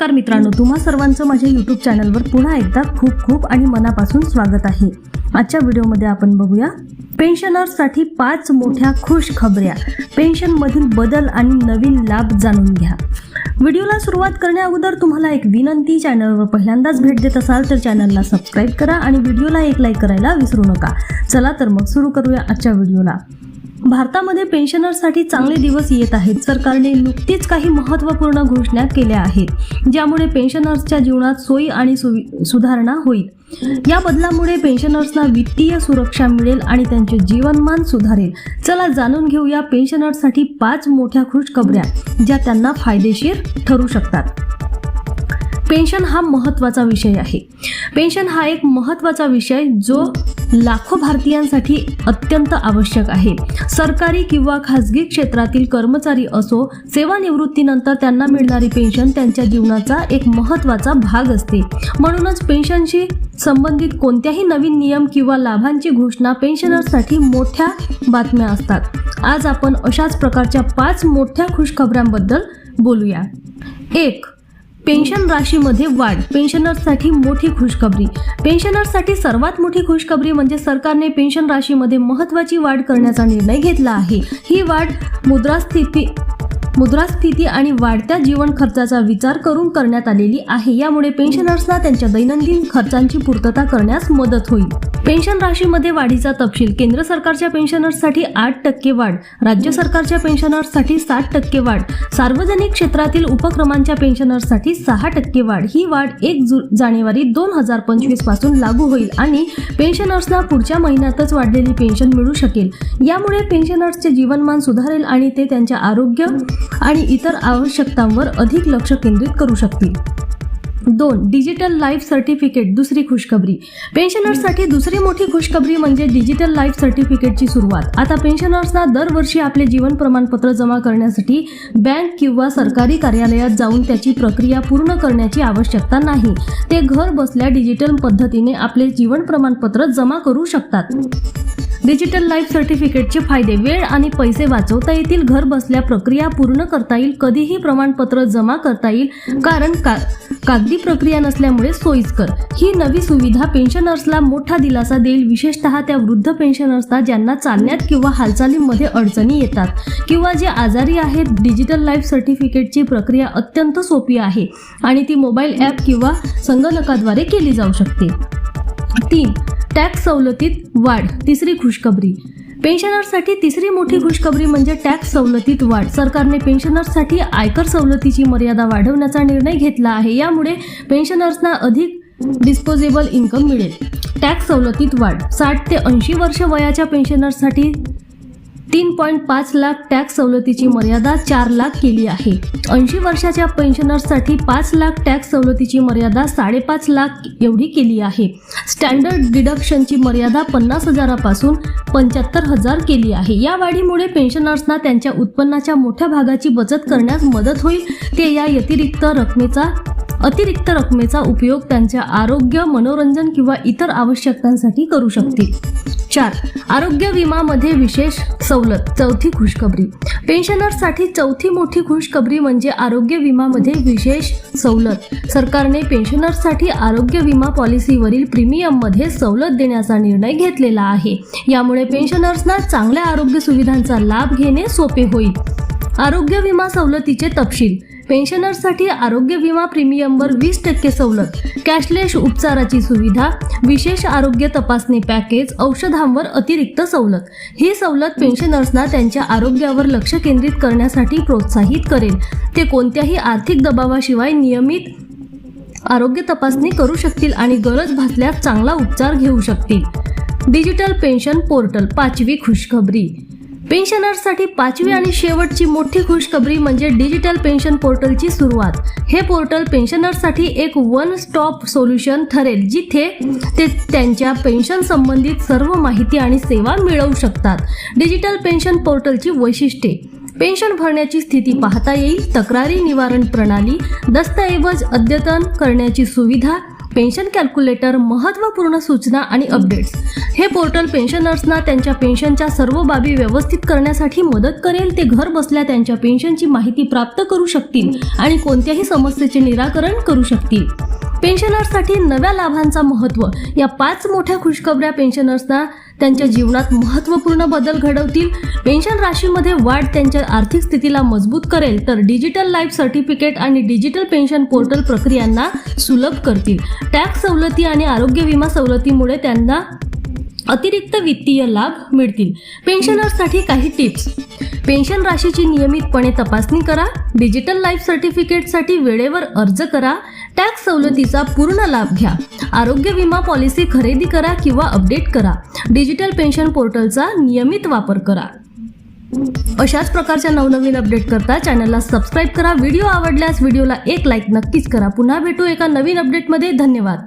नमस्कार मित्रांनो तुम्हा सर्वांचं माझ्या यूट्यूब चॅनलवर पुन्हा एकदा खूप खूप आणि मनापासून स्वागत आहे. आजच्या व्हिडिओमध्ये आपण बघूया पेन्शनर्ससाठी पाच मोठ्या खुश खबऱ्या पेन्शनमधील बदल आणि नवीन लाभ जाणून घ्या. व्हिडिओला सुरुवात करण्या अगोदर तुम्हाला एक विनंती चॅनलवर पहिल्यांदाच भेट देत असाल तर चॅनलला सबस्क्राईब करा आणि व्हिडिओला एक लाईक करायला विसरू नका. चला तर मग सुरू करूया आजच्या व्हिडिओला. भारतामध्ये पेन्शनर्ससाठी चांगले दिवस येत आहेत. सरकारने नुकतीच काही महत्त्वपूर्ण घोषणा केल्या आहेत ज्यामुळे पेन्शनर्सच्या जीवनात सोयी आणि सुवि सुधारणा होईल. या बदलामुळे पेन्शनर्सना वित्तीय सुरक्षा मिळेल आणि त्यांचे जीवनमान सुधारेल. चला जाणून घेऊया पेन्शनर्ससाठी पाच मोठ्या खुशखबऱ्या ज्या त्यांना फायदेशीर ठरू शकतात. पेन्शन हा महत्त्वाचा विषय आहे. पेन्शन हा एक महत्त्वाचा विषय जो लाखो भारतीयांसाठी अत्यंत आवश्यक आहे. सरकारी किंवा खाजगी क्षेत्रातील कर्मचारी असो सेवानिवृत्तीनंतर त्यांना मिळणारी पेन्शन त्यांच्या जीवनाचा एक महत्त्वाचा भाग असते. म्हणूनच पेन्शनशी संबंधित कोणत्याही नवीन नियम किंवा लाभांची घोषणा पेन्शनर्ससाठी मोठ्या बातम्या असतात. आज आपण अशाच प्रकारच्या पाच मोठ्या खुशखबरांबद्दल बोलूया. एक पेन्शन राशीमध्ये वाढ. पेन्शनर्ससाठी मोठी खुशखबरी. पेन्शनर्ससाठी सर्वात मोठी खुशखबरी म्हणजे सरकारने पेन्शन राशीमध्ये महत्त्वाची वाढ करण्याचा निर्णय घेतला आहे. ही वाढ मुद्रास्थिती मुद्रास्फीती आणि वाढत्या जीवन खर्चाचा विचार करून करण्यात आलेली आहे. यामुळे पेन्शनर्सना त्यांच्या दैनंदिन खर्चांची पूर्तता करण्यास मदत होईल. पेन्शन राशीमध्ये वाढीचा तपशील केंद्र सरकारच्या पेन्शनर्ससाठी आठ टक्के वाढ राज्य सरकारच्या पेन्शनर्ससाठी सात टक्के वाढ सार्वजनिक क्षेत्रातील उपक्रमांच्या पेन्शनर्ससाठी सहा टक्के वाढ. ही वाढ एक जानेवारी दोन हजार पंचवीसपासून लागू होईल आणि पेन्शनर्सना पुढच्या महिन्यातच वाढलेली पेन्शन मिळू शकेल. यामुळे पेन्शनर्सचे जीवनमान सुधारेल आणि ते त्यांच्या आरोग्य आणि इतर आवश्यकतांवर अधिक लक्ष केंद्रित करू शकतील. दोन डिजिटल लाईफ सर्टिफिकेट दुसरी खुशखबरी. पेन्शनर्ससाठी दुसरी मोठी खुशखबरी म्हणजे डिजिटल लाईफ सर्टिफिकेटची सुरुवात. आता पेन्शनर्सना दरवर्षी आपले जीवन प्रमाणपत्र जमा करण्यासाठी बँक किंवा सरकारी कार्यालयात जाऊन त्याची प्रक्रिया पूर्ण करण्याची आवश्यकता नाही. ते घर बसल्या डिजिटल पद्धतीने आपले जीवन प्रमाणपत्र जमा करू शकतात. डिजिटल लाईफ सर्टिफिकेटचे फायदे. वेळ आणि पैसे वाचवता येतील. घर बसल्या प्रक्रिया पूर्ण करता येईल. कधीही प्रमाणपत्र जमा करता येईल. कारण का कागदी प्रक्रिया नसल्यामुळे सोयीस्कर. ही नवी सुविधा पेन्शनर्सला मोठा दिलासा देईल. विशेषतः त्या वृद्ध पेन्शनर्सना ज्यांना चालण्यात किंवा हालचालीमध्ये अडचणी येतात. किंवा जे आजारी आहेत डिजिटल लाईफ सर्टिफिकेटची प्रक्रिया अत्यंत सोपी आहे आणि ती मोबाईल ॲप किंवा संगणकाद्वारे केली जाऊ शकते. तीन टॅक्स सवलतीत वाढ तिसरी खुशखबरी. पेन्शनरसाठी तिसरी मोठी खुशखबरी म्हणजे टॅक्स सवलतीत वाढ. सरकारने पेन्शनर्ससाठी आयकर सवलतीची मर्यादा वाढवण्याचा निर्णय घेतला आहे. यामुळे पेन्शनर्सना अधिक डिस्पोजेबल इन्कम मिळेल. टॅक्स सवलतीत वाढ. साठ ते ऐंशी वर्ष वयाच्या पेन्शनर्ससाठी तीन पॉईंट पाच लाख टॅक्स सवलतीची मर्यादा चार लाख केली आहे. ऐंशी वर्षाच्या पेन्शनर्ससाठी पाच लाख टॅक्स सवलतीची मर्यादा साडेपाच लाख एवढी केली आहे. स्टँडर्ड डिडक्शनची मर्यादा पन्नास हजारापासून पंच्याहत्तर हजार केली आहे. या वाढीमुळे पेन्शनर्सना त्यांच्या उत्पन्नाच्या मोठ्या भागाची बचत करण्यास मदत होईल. ते या व्यतिरिक्त रकमेचा अतिरिक्त रकमेचा उपयोग त्यांच्या आरोग्य मनोरंजन किंवा इतर आवश्यकतांसाठी करू शकतील. चार आरोग्य विमामध्ये विशेष सवलत चौथी खुशखबरी. पेन्शनर्ससाठी चौथी मोठी खुशखबरी म्हणजे आरोग्य विमामध्ये विशेष सवलत. सरकारने पेन्शनर्ससाठी आरोग्य विमा पॉलिसीवरील प्रीमियममध्ये सवलत देण्याचा निर्णय घेतलेला आहे. यामुळे पेन्शनर्सना चांगल्या आरोग्य सुविधांचा लाभ घेणे सोपे होईल. आरोग्य विमा सवलतीचे तपशील. पेन्शनर्ससाठी आरोग्य विमा प्रीमियमवर वीस टक्के सवलत. कॅशलेस उपचाराची सुविधा विशेष आरोग्य तपासणी पॅकेज औषधांवर अतिरिक्त सवलत. ही सवलत पेन्शनर्सना त्यांच्या आरोग्यावर लक्ष केंद्रित करण्यासाठी प्रोत्साहित करेल. ते कोणत्याही आर्थिक दबावाशिवाय नियमित आरोग्य तपासणी करू शकतील आणि गरज भासल्यास चांगला उपचार घेऊ शकतील. डिजिटल पेन्शन पोर्टल पाचवी खुशखबरी. पेन्शनर्ससाठी पाचवी आणि शेवटची मोठी खुशखबरी म्हणजे डिजिटल पेन्शन पोर्टलची सुरुवात. हे पोर्टल पेन्शनर्ससाठी एक वन स्टॉप सोल्युशन ठरेल जिथे ते त्यांच्या पेन्शन संबंधित सर्व माहिती आणि सेवा मिळवू शकतात. डिजिटल पेन्शन पोर्टलची वैशिष्ट्ये. पेन्शन भरण्याची स्थिती पाहता येईल तक्रारी निवारण प्रणाली दस्तऐवज अद्यतन करण्याची सुविधा पेन्शन कॅल्क्युलेटर महत्त्वपूर्ण सूचना आणि अपडेट्स. हे पोर्टल पेन्शनर्सना त्यांच्या पेन्शनच्या सर्व बाबी व्यवस्थित करण्यासाठी मदत करेल. ते घर बसल्या त्यांच्या पेन्शनची माहिती प्राप्त करू शकतील आणि कोणत्याही समस्येचे निराकरण करू शकतील. पेन्शनर्ससाठी नव्या लाभांचा महत्त्व. या पाच मोठ्या खुशखबऱ्या पेन्शनर्सना त्यांच्या जीवनात महत्त्वपूर्ण बदल घडवतील. पेन्शन राशीमध्ये वाढ त्यांच्या आर्थिक स्थितीला मजबूत करेल तर डिजिटल लाईफ सर्टिफिकेट आणि डिजिटल पेन्शन पोर्टल प्रक्रियांना सुलभ करतील. टॅक्स सवलती आणि आरोग्य विमा सवलतीमुळे त्यांना अतिरिक्त वित्तीय लाभ मिळतील. पेन्शनर्ससाठी काही टिप्स. पेन्शन राशीची नियमितपणे तपासणी करा. डिजिटल लाईफ सर्टिफिकेटसाठी वेळेवर अर्ज करा. टॅक्स सवलतीचा पूर्ण लाभ घ्या. आरोग्य विमा पॉलिसी खरेदी करा किंवा अपडेट करा. डिजिटल पेन्शन पोर्टलचा नियमित वापर करा. अशाच प्रकारच्या नवनवीन अपडेट करता चॅनलला सबस्क्राईब करा. व्हिडिओ आवडल्यास व्हिडिओला एक लाईक नक्कीच करा. पुन्हा भेटू एका नवीन अपडेटमध्ये धन्यवाद.